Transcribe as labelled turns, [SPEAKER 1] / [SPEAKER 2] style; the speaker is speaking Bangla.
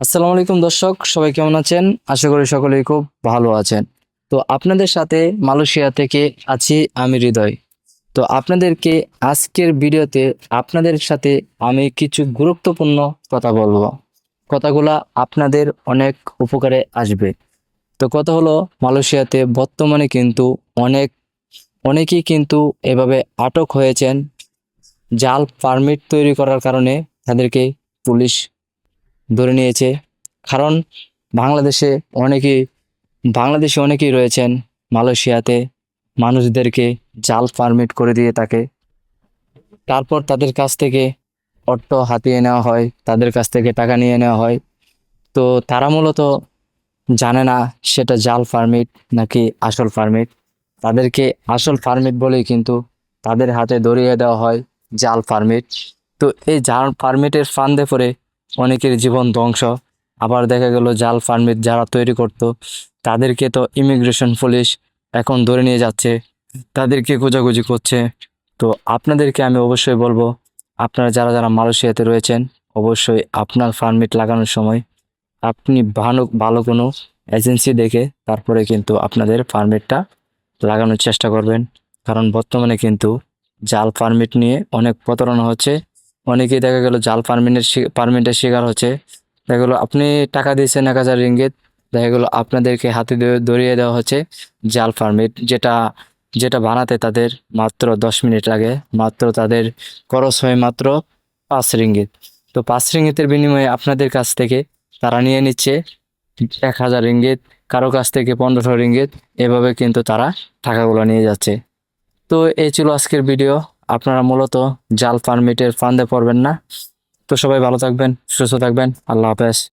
[SPEAKER 1] আসসালামু আলাইকুম দর্শক, সবাই কেমন আছেন? আশা করি সকলেই খুব ভালো আছেন। তো আপনাদের সাথে মালয়েশিয়া থেকে আছি আমি হৃদয়। তো আপনাদেরকে আজকের ভিডিওতে আপনাদের সাথে আমি কিছু গুরুত্বপূর্ণ কথা বলব। কথাগুলা আপনাদের অনেক উপকারে আসবে। তো কথা হলো, মালয়েশিয়াতে বর্তমানে কিন্তু অনেক, অনেকেই কিন্তু এভাবে আটক হয়েছেন। জাল পারমিট তৈরি করার কারণে তাদেরকে পুলিশ ধরে নিয়েছে। কারণ বাংলাদেশে অনেকেই বাংলাদেশে অনেকেই রয়েছেন মালয়েশিয়াতে, মানুষদেরকে জাল পারমিট করে দিয়ে থাকে তারপর তাদের কাছ থেকে অর্থ হাতিয়ে নেওয়া হয়, তাদের কাছ থেকে টাকা নিয়ে নেওয়া হয়। তো তারা মূলত জানে না সেটা জাল পারমিট নাকি আসল পারমিট। তাদেরকে আসল পারমিট বলেই কিন্তু তাদের হাতে ধরিয়ে দেওয়া হয় জাল পারমিট। তো এই জাল পারমিটের ফান্দে পড়ে অনেকের জীবন ধ্বংস। আবার দেখা গেল জাল পারমিট যারা তৈরি করত, তাদেরকে তো ইমিগ্রেশন পুলিশ এখন ধরে নিয়ে যাচ্ছে, তাদেরকে খোঁজাখুঁজি করছে। তো আপনাদেরকে আমি অবশ্যই বলব, আপনারা যারা যারা মালয়েশিয়াতে রয়েছেন, অবশ্যই আপনার ফার্মিট লাগানোর সময় আপনি ভালো ভালো কোনো এজেন্সি দেখে তারপরে কিন্তু আপনাদের ফার্মিটটা লাগানোর চেষ্টা করবেন। কারণ বর্তমানে কিন্তু জাল পারমিট নিয়ে অনেক প্রতারণা হচ্ছে। অনেকেই দেখা গেল জাল পারমিটের পারমিটের শিকার হচ্ছে। দেখা গেলো আপনি টাকা দিয়েছেন এক হাজার রিঙ্গিত, দেখা গেলো আপনাদেরকে হাতে ধরে- ধরিয়ে দেওয়া হচ্ছে জাল পারমিট যেটা যেটা বানাতে তাদের মাত্র দশ মিনিট লাগে, মাত্র তাদের খরচ হয় মাত্র পাঁচ রিঙ্গিত। তো পাঁচ রিঙ্গিতের বিনিময়ে আপনাদের কাছ থেকে তারা নিয়ে নিচ্ছে এক হাজার রিঙ্গিত, কারও কাছ থেকে পনেরোশো রিঙ্গিত, এভাবে কিন্তু তারা টাকাগুলো নিয়ে যাচ্ছে। তো এই ছিল আজকের ভিডিও আপনারা মূলত জাল ফার্মিটের ফান্দে পড়বেন না। তো সবাই ভালো থাকবেন, সুস্থ থাকবেন। আল্লাহ হাফেজ।